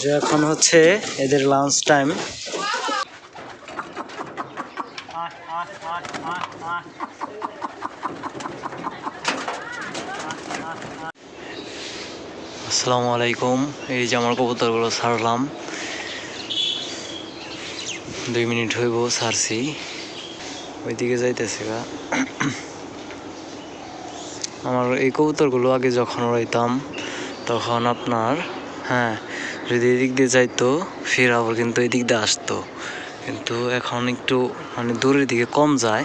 যে এখন হচ্ছে এদের লাঞ্চ টাইম আসসালামু আলাইকুম। এই যে আমার কবুতরগুলো ছাড়লাম। দুই মিনিট হইব ছাড়ছি। ওইদিকে যাইতেছে গা। আমার এই কবুতরগুলো আগে যখন উড়াইতাম, তখন আপনার হ্যাঁ যদি এদিক দিয়ে যাইতো, ফের আবার কিন্তু এদিক দিয়ে আসতো। কিন্তু এখন একটু মানে দূরের দিকে কম যায়।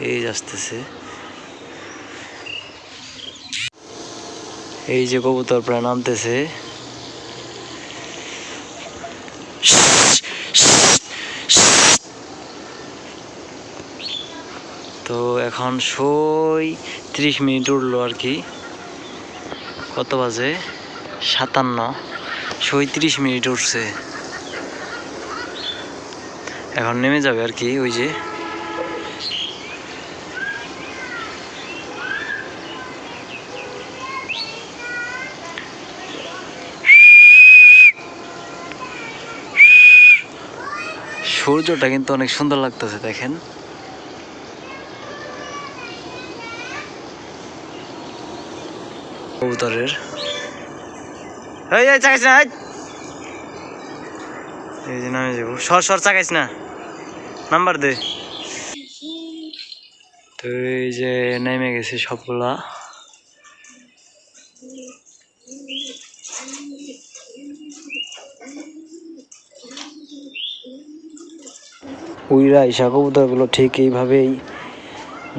এই আসতেছে। এই যে কবুতর প্রায় নামতেছে। তো এখন সই ত্রিশ মিনিট উঠল আর কি। কত বাজে? সাতান্ন। সই ত্রিশ মিনিট উঠছে। এখন নেমে যাবে আর কি, ওই যে। সূর্যটা কিন্তু অনেক সুন্দর লাগতেছে, দেখেন। কবুতরের এই এই, চাকাইস না, এই। যে নামে যাব। সর সর, চাকাইস না। নাম্বার দে। তো এই যে নেমে গেছে সবগুলা। উইরা ইসা কবুতরগুলো ঠিক এইভাবেই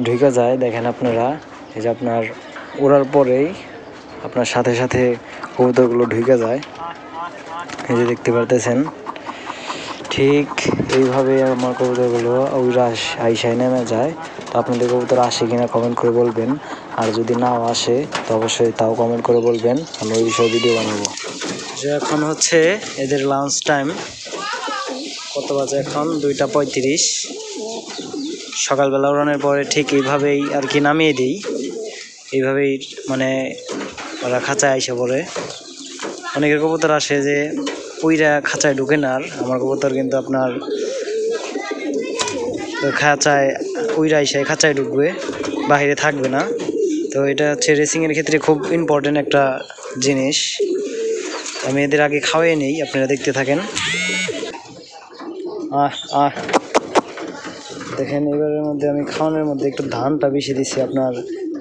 ঢুকে যায়, দেখেন আপনারা। এই যে আপনার, ওড়ার পরেই আপনার সাথে সাথে কবুতরগুলো ঢুকে যায়। এই যে দেখতে পারতেছেন। ঠিক এইভাবে আমার কবুতরগুলো উইরা আইসায় নেমে যায়। তো আপনাদের কবুতর আসে কিনা কমেন্ট করে বলবেন। আর যদি নাও আসে, তো অবশ্যই তাও কমেন্ট করে বলবেন। আমি ওই বিষয়ে ভিডিও বানাবো। যে এখন হচ্ছে এদের লাঞ্চ টাইম কত বাজে এখন? দুইটা পঁয়ত্রিশ। সকালবেলা উড়ানোর পরে ঠিক এইভাবেই আর কি নামিয়ে দিই। এইভাবেই মানে ওরা খাঁচায় আইসে পড়ে। অনেকের কবুতর আসে যে উইরা খাঁচায় ঢুকে না আর। আমার কবুতর কিন্তু আপনার খাঁচায় উইরা আইসে খাঁচায় ঢুকবে বাইরে থাকবে না। তো এটা হচ্ছে রেসিংয়ের ক্ষেত্রে খুব ইম্পর্টেন্ট একটা জিনিস। আমি এদের আগে খাওয়াই নেই, আপনারা দেখতে থাকেন। আহ আহ। দেখেন, এবারের মধ্যে আমি খাওয়ানোর মধ্যে একটু ধানটা বেশি দিছি আপনার।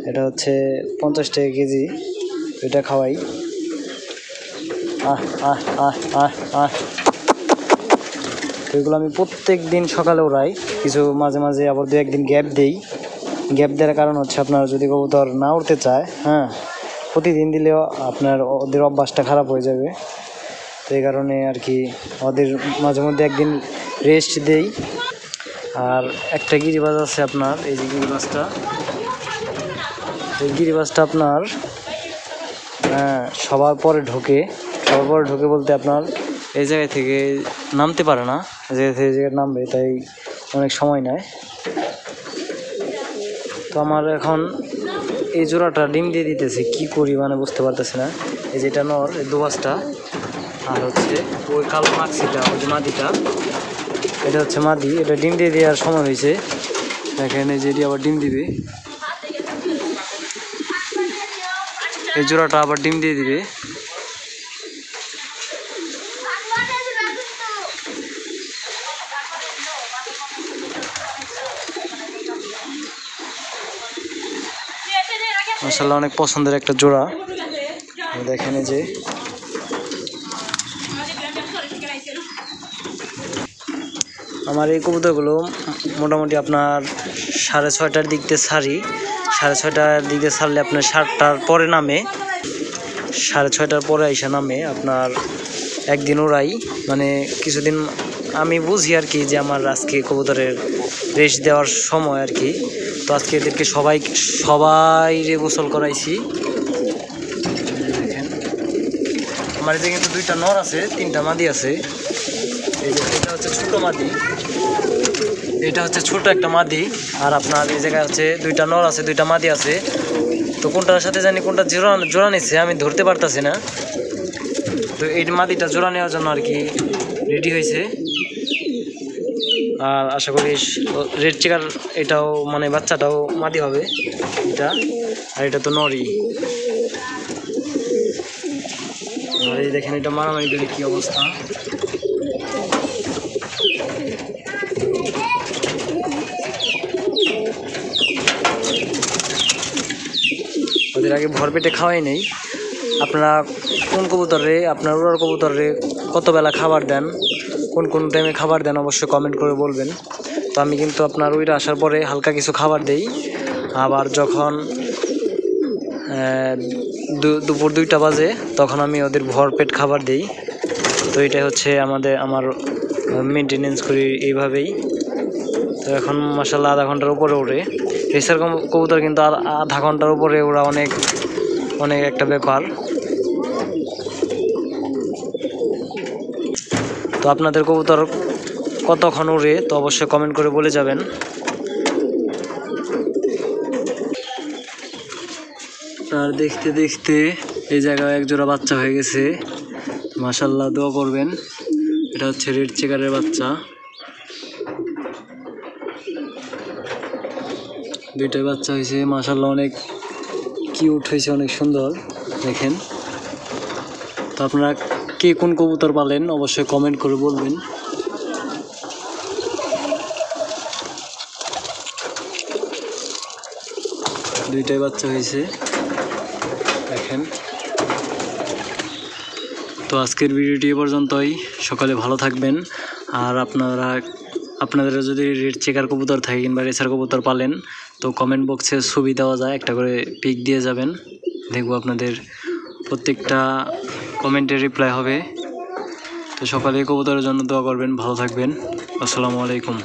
এটা হচ্ছে পঞ্চাশ টাকা কেজি। এটা খাওয়াই। আহ আহ আহ আহ এগুলো আমি প্রত্যেক দিন সকালে ওড়াই কিছু মাঝে মাঝে আবার দু একদিন গ্যাপ দেই। গ্যাপ দেওয়ার কারণ হচ্ছে আপনার যদি কবুতর না উঠতে চায় হ্যাঁ প্রতিদিন দিলেও আপনার ওদের অভ্যাসটা খারাপ হয়ে যাবে। তো এই কারণে আর কি ওদের মাঝে মধ্যে একদিন রেস্ট দেই। আর একটা গিরিবাজ আছে আপনার, এই যে গিরিবাজটা। এই গিরিবাজটা আপনার সবার পরে ঢোকে। সবার পরে ঢোকে বলতে আপনার এই জায়গা থেকে নামতে পারে না। এই জায়গা থেকে জায়গায় নামবে তাই অনেক সময় নেয়। তো আমার এখন এই জোড়াটা ডিম দিয়ে দিতেছে, কি করি মানে বুঝতে পারতেছি না। এই যেটা নর, এই দুবাসটা, আর হচ্ছে ওই কালো মাছিটা, ওই মাদিটা। এটা হচ্ছে মাদি, এটা ডিম দিয়ে দেওয়ার সময় হয়েছে। দেখেন এই যে এটি আবার ডিম দিবে। এই জোড়াটা আবার ডিম দিয়ে দিবে। মাসাল্লাহ অনেক পছন্দের একটা জোড়া। দেখেন যে। আমার এই কবুতরগুলো মোটামুটি আপনার সাড়ে ছয়টার দিক দিয়ে ছাড়ি সাড়ে ছয়টার দিকে ছাড়লে আপনার সাতটার পরে নামে। সাড়ে ছয়টার পরে আইসা নামে আপনার একদিন ওরাই। মানে কিছুদিন আমি বুঝি আর কি যে আমার আজকে কবুতরের রেস্ট দেওয়ার সময় আর কি। তো আজকে এদেরকে সবাই সবাই রে গোসল করাইছি। আমার যে কিন্তু দুইটা নর আছে, তিনটা মাদি আছে। এটা হচ্ছে ছোটো মাদি। এটা হচ্ছে ছোট একটা মাদি, আর আপনার এই জায়গায় হচ্ছে দুইটা নর আছে, দুইটা মাদি আছে। তো কোনটার সাথে জানি কোনটা জোড়া জোড়া নিচ্ছে আমি ধরতে পারতাছি না। তো এই মাদিটা জোড়া নেওয়ার জন্য আর কি রেডি হয়েছে। আর আশা করি রেড চিকার এটাও মানে বাচ্চাটাও মাদি হবে, এটা। আর এটা তো নরি এই দেখেন, এটা মারামারি করে কি অবস্থা। ওদের আগে ভরপেটে খাওয়াই নেই। আপনারা কোন কবুতরে, আপনার উড়ার কবুতরে কত বেলা খাবার দেন, কোন কোন টাইমে খাবার দেন অবশ্যই কমেন্ট করে বলবেন। তো আমি কিন্তু আপনার উইরা আসার পরে হালকা কিছু খাবার দেই। আবার যখন দুপুর দুইটা বাজে, তখন আমি ওদের ভরপেট খাবার দিই। তো এটা হচ্ছে আমাদের, আমার মেনটেনেন্স করি এইভাবেই। তো এখন মাসাল্লাহ আধা ঘণ্টার উপরে ওড়ে রেসার কবুতর কিন্তু আধা ঘণ্টার উপরে ওরা অনেক অনেক একটা ব্যাপার। তো আপনাদের কবুতর কতক্ষণ উড়ে তো অবশ্যই কমেন্ট করে বলে যাবেন। আর দেখতে দেখতে এই জায়গায় একজোড়া বাচ্চা হয়ে গেছে। মাসাল্লাহ দোয়া করবেন। এটা হচ্ছে রেড চেকারের বাচ্চা। দুইটাই বাচ্চা হয়েছে মাসাল্লাহ অনেক কিউট হয়েছে, অনেক সুন্দর, দেখেন। তো আপনারা কে কোন কবুতর পালেন, অবশ্যই কমেন্ট করে বলবেন। দুইটাই বাচ্চা হয়েছে, দেখেন। তো আজকের ভিডিওটি এ পর্যন্তই, সকালে ভালো থাকবেন। আর আপনারা, আপনাদের যদি রেড চেকার কবুতর থাকে কিংবা রেসার কবুতর পালেন তো কমেন্ট বক্সে ছবি দেওয়া যায়, একটা করে পিক দিয়ে যাবেন। দেখব আপনাদের প্রত্যেকটা কমেন্টের রিপ্লাই হবে। তো সকালে কবুতরের জন্য দোয়া করবেন, ভালো থাকবেন। আসসালামু আলাইকুম।